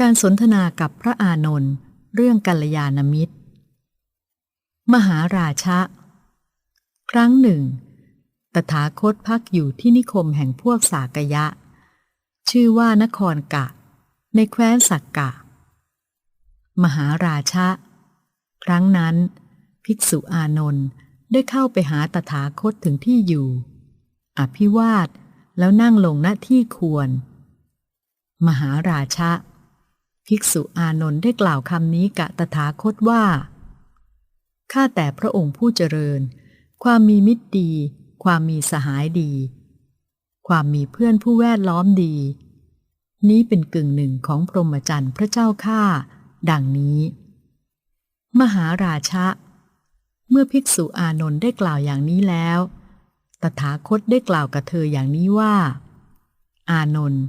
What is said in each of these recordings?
การสนทนากับพระอานนท์เรื่องกัลยาณมิตร มหาราชะ ครั้งหนึ่ง ตถาคตพักอยู่ที่นิคมแห่งพวกสากยะ ชื่อว่านครกะ ในแคว้นสักกะ มหาราชะ ครั้งนั้น ภิกษุอานนท์ได้เข้าไปหาตถาคตถึงที่อยู่ อภิวาทแล้วนั่งลงณที่ควร มหาราชะ ภิกษุอานนท์ได้กล่าวคำนี้กะตถาคตว่า ข้าแต่พระองค์ผู้เจริญ ความมีมิตรดี ความมีสหายดี ความมีเพื่อนผู้แวดล้อมดี นี้เป็นกึ่งหนึ่งของพรหมจรรย์พระเจ้าข้าดังนี้ มหาราชะ เมื่อภิกษุอานนท์ได้กล่าวอย่างนี้แล้ว ตถาคตได้กล่าวกับเธออย่างนี้ว่า อานนท์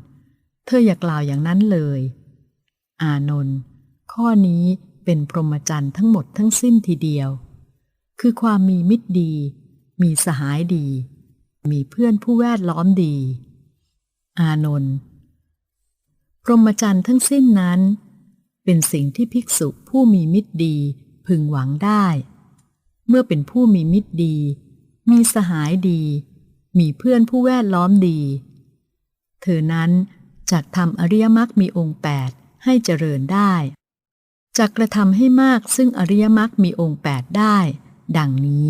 เธออย่ากล่าวอย่างนั้นเลย อานนท์ข้อนี้เป็นพรหมจรรย์ทั้งหมดทั้งสิ้นทีเดียว คือความมีมิตรดี มีสหายดี มีเพื่อนผู้แวดล้อมดี อานนท์พรหมจรรย์ทั้งสิ้นนั้น เป็นสิ่งที่ภิกษุผู้มีมิตรดีพึงหวังได้ เมื่อเป็นผู้มีมิตรดี มีสหายดี มีเพื่อนผู้แวดล้อมดี เธอนั้นจักทำอริยมรรคมีองค์แปด ให้เจริญได้จักกระทำให้มากซึ่งอริยมรรคมีองค์แปดได้ ดังนี้